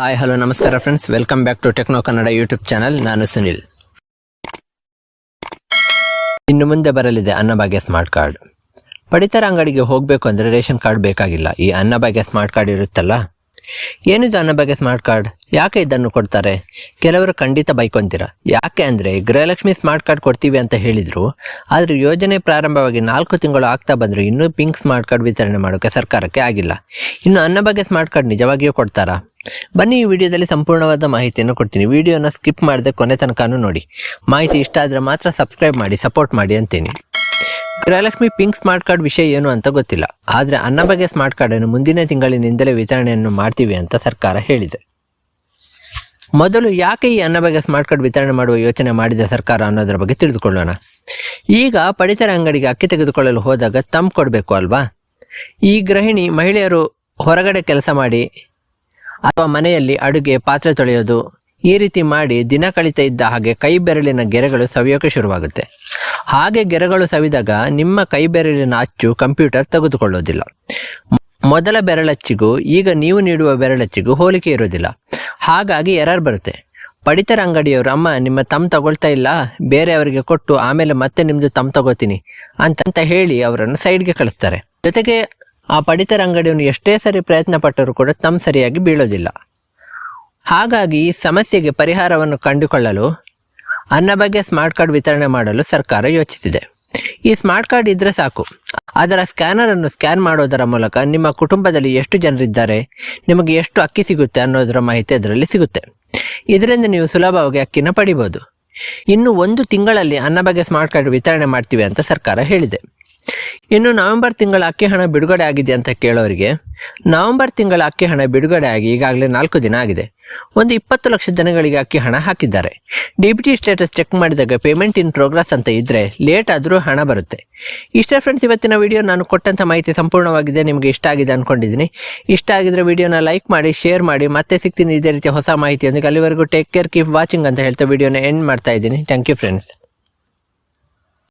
Hi hello ನಮಸ್ಕಾರ friends welcome back to techno Kannada YouTube channel ನಾನು ಸುನಿಲ್ ಇನ್ನು ಮುಂದೆ ಬರಲಿದೆ ಅನ್ನಭಾಗ್ಯ ಸ್ಮಾರ್ಟ್ ಕಾರ್ಡ್ ಪಡಿತರ ಅಂಗಡಿಗೆ ಹೋಗಬೇಕು ಅಂದರೆ ರೇಷನ್ ಕಾರ್ಡ್ ಬೇಕಾಗಿಲ್ಲ. ಈ ಅನ್ನಭಾಗ್ಯ ಸ್ಮಾರ್ಟ್ ಕಾರ್ಡ್ ಇರುತ್ತಲ್ಲ? ಏನಿದು ಬಗ್ಗೆ ಸ್ಮಾರ್ಟ್ ಕಾರ್ಡ್ ಯಾಕೆ ಇದನ್ನು ಕೊಡ್ತಾರೆ? ಕೆಲವರು ಖಂಡಿತ ಬೈಕೊಂತೀರ. ಯಾಕೆ ಅಂದರೆ ಗೃಹಲಕ್ಷ್ಮಿ ಸ್ಮಾರ್ಟ್ ಕಾರ್ಡ್ ಕೊಡ್ತೀವಿ ಅಂತ ಹೇಳಿದರು, ಆದರೆ ಯೋಜನೆ ಪ್ರಾರಂಭವಾಗಿ ನಾಲ್ಕು ತಿಂಗಳು ಆಗ್ತಾ ಬಂದರೂ ಇನ್ನೂ ಪಿಂಕ್ ಸ್ಮಾರ್ಟ್ ಕಾರ್ಡ್ ವಿತರಣೆ ಮಾಡೋಕೆ ಸರ್ಕಾರಕ್ಕೆ ಆಗಿಲ್ಲ. ಇನ್ನು ಅನ್ನ ಬಗ್ಗೆ ಸ್ಮಾರ್ಟ್ ಕಾರ್ಡ್ ನಿಜವಾಗಿಯೂ ಕೊಡ್ತಾರಾ? ಬನ್ನಿ ಈ ವಿಡಿಯೋದಲ್ಲಿ ಸಂಪೂರ್ಣವಾದ ಮಾಹಿತಿಯನ್ನು ಕೊಡ್ತೀನಿ. ವಿಡಿಯೋನ ಸ್ಕಿಪ್ ಮಾಡದೆ ಕೊನೆ ತನಕನೂ ನೋಡಿ. ಮಾಹಿತಿ ಇಷ್ಟ ಆದರೆ ಮಾತ್ರ ಸಬ್ಸ್ಕ್ರೈಬ್ ಮಾಡಿ ಸಪೋರ್ಟ್ ಮಾಡಿ ಅಂತೀನಿ. ಗೃಹಲಕ್ಷ್ಮಿ ಪಿಂಕ್ ಸ್ಮಾರ್ಟ್ ಕಾರ್ಡ್ ವಿಷಯ ಏನು ಅಂತ ಗೊತ್ತಿಲ್ಲ. ಆದರೆ ಅನ್ನಭಾಗ್ಯ ಸ್ಮಾರ್ಟ್ ಕಾರ್ಡನ್ನು ಮುಂದಿನ ತಿಂಗಳಿನಿಂದಲೇ ವಿತರಣೆಯನ್ನು ಮಾಡ್ತೀವಿ ಅಂತ ಸರ್ಕಾರ ಹೇಳಿದೆ. ಮೊದಲು ಯಾಕೆ ಈ ಅನ್ನಭಾಗ್ಯ ಸ್ಮಾರ್ಟ್ ಕಾರ್ಡ್ ವಿತರಣೆ ಮಾಡುವ ಯೋಚನೆ ಮಾಡಿದ ಸರ್ಕಾರ ಅನ್ನೋದರ ಬಗ್ಗೆ ತಿಳಿದುಕೊಳ್ಳೋಣ. ಈಗ ಪಡಿತರ ಅಂಗಡಿಗೆ ಅಕ್ಕಿ ತೆಗೆದುಕೊಳ್ಳಲು ಹೋದಾಗ ತಂಪ್ ಕೊಡಬೇಕು ಅಲ್ವಾ? ಈ ಗೃಹಿಣಿ ಮಹಿಳೆಯರು ಹೊರಗಡೆ ಕೆಲಸ ಮಾಡಿ ಅಥವಾ ಮನೆಯಲ್ಲಿ ಅಡುಗೆ, ಪಾತ್ರೆ ತೊಳೆಯೋದು ಈ ರೀತಿ ಮಾಡಿ ದಿನ ಕಳೀತಾ ಇದ್ದ ಹಾಗೆ ಕೈ ಬೆರಳಿನ ಗೆರೆಗಳು ಸವಿಯೋಕೆ ಶುರುವಾಗುತ್ತೆ. ಹಾಗೆ ಗೆರೆಗಳು ಸವಿದಾಗ ನಿಮ್ಮ ಕೈ ಬೆರಳಿನ ಅಚ್ಚು ಕಂಪ್ಯೂಟರ್ ತೆಗೆದುಕೊಳ್ಳೋದಿಲ್ಲ. ಮೊದಲ ಬೆರಳಚ್ಚಿಗೂ ಈಗ ನೀವು ನೀಡುವ ಬೆರಳಚ್ಚಿಗೂ ಹೋಲಿಕೆ ಇರೋದಿಲ್ಲ. ಹಾಗಾಗಿ ಎರರ್ ಬರುತ್ತೆ. ಪಡಿತರ ಅಂಗಡಿಯವರು, ಅಮ್ಮ, ನಿಮ್ಮ ತಮ್ಮ ತಗೊಳ್ತಾ ಇಲ್ಲ. ಬೇರೆಯವರಿಗೆ ಕೊಟ್ಟು ಆಮೇಲೆ ಮತ್ತೆ ನಿಮ್ಮದು ತಮ್ಮ ತಗೋತೀನಿ. ಅಂತಂತ ಹೇಳಿ ಅವರನ್ನು ಸೈಡ್ಗೆ ಕಳಿಸ್ತಾರೆ. ಜೊತೆಗೆ ಆ ಪಡಿತರ ಅಂಗಡಿಯನ್ನು ಎಷ್ಟೇ ಸರಿ ಪ್ರಯತ್ನ ಪಟ್ಟರೂ ಕೂಡ ತಮ್ಮ ಸರಿಯಾಗಿ ಬೀಳೋದಿಲ್ಲ. ಹಾಗಾಗಿ ಈ ಸಮಸ್ಯೆಗೆ ಪರಿಹಾರವನ್ನು ಕಂಡುಕೊಳ್ಳಲು, ಅನ್ನ ಬಗ್ಗೆ ಸ್ಮಾರ್ಟ್ ಕಾರ್ಡ್ ವಿತರಣೆ ಮಾಡಲು ಸರ್ಕಾರ ಯೋಚಿಸಿದೆ. ಈ ಸ್ಮಾರ್ಟ್ ಕಾರ್ಡ್ ಇದ್ರೆ ಸಾಕು. ಅದರ ಸ್ಕ್ಯಾನರ್ ಅನ್ನು ಸ್ಕ್ಯಾನ್ ಮಾಡೋದರ ಮೂಲಕ ನಿಮ್ಮ ಕುಟುಂಬದಲ್ಲಿ ಎಷ್ಟು ಜನರಿದ್ದಾರೆ, ನಿಮಗೆ ಎಷ್ಟು ಅಕ್ಕಿ ಸಿಗುತ್ತೆ ಅನ್ನೋದರ ಮಾಹಿತಿ ಅದರಲ್ಲಿ ಸಿಗುತ್ತೆ. ಇದರಿಂದ ನೀವು ಸುಲಭವಾಗಿ ಅಕ್ಕಿನ ಪಡಿಬೋದು. ಇನ್ನು ಒಂದು ತಿಂಗಳಲ್ಲಿ ಅನ್ನಭಾಗ್ಯ ಸ್ಮಾರ್ಟ್ ಕಾರ್ಡ್ ವಿತರಣೆ ಮಾಡ್ತೀವಿ ಅಂತ ಸರ್ಕಾರ ಹೇಳಿದೆ. ಇನ್ನು ನವೆಂಬರ್ ತಿಂಗಳ ಅಕ್ಕಿ ಹಣ ಬಿಡುಗಡೆ ಆಗಿದೆ ಅಂತ ಕೇಳೋರಿಗೆ, ನವೆಂಬರ್ ತಿಂಗಳ ಅಕ್ಕಿ ಹಣ ಬಿಡುಗಡೆ ಆಗಿ ಈಗಾಗಲೇ ನಾಲ್ಕು ದಿನ ಆಗಿದೆ. ಒಂದು ಇಪ್ಪತ್ತು ಲಕ್ಷ ಜನಗಳಿಗೆ ಅಕ್ಕಿ ಹಣ ಹಾಕಿದ್ದಾರೆ. ಡಿಬಿಟಿ ಸ್ಟೇಟಸ್ ಚೆಕ್ ಮಾಡಿದಾಗ ಪೇಮೆಂಟ್ ಇನ್ ಪ್ರೋಗ್ರೆಸ್ ಅಂತ ಇದ್ರೆ ಲೇಟ್ ಆದರೂ ಹಣ ಬರುತ್ತೆ. ಇಷ್ಟೇ ಫ್ರೆಂಡ್ಸ್ ಇವತ್ತಿನ ವಿಡಿಯೋ ನಾನು ಕೊಟ್ಟಂಥ ಮಾಹಿತಿ ಸಂಪೂರ್ಣವಾಗಿದೆ. ನಿಮಗೆ ಇಷ್ಟ ಆಗಿದೆ ಅನ್ಕೊಂಡಿದ್ದೀನಿ. ಇಷ್ಟ ಆಗಿದ್ರೆ ವಿಡಿಯೋನ ಲೈಕ್ ಮಾಡಿ ಶೇರ್ ಮಾಡಿ, ಮತ್ತೆ ಸಿಗ್ತೀನಿ ಇದೇ ರೀತಿ ಹೊಸ ಮಾಹಿತಿಯೊಂದಿಗೆ. ಅಲ್ಲಿವರೆಗೂ ಟೇಕ್ ಕೇರ್ ಕೀಪ್ ವಾಚಿಂಗ್ ಅಂತ ಹೇಳ್ತಾ ವಿಡಿಯೋನ ಎಂಡ್ ಮಾಡ್ತಾ ಇದ್ದೀನಿ. Thank you friends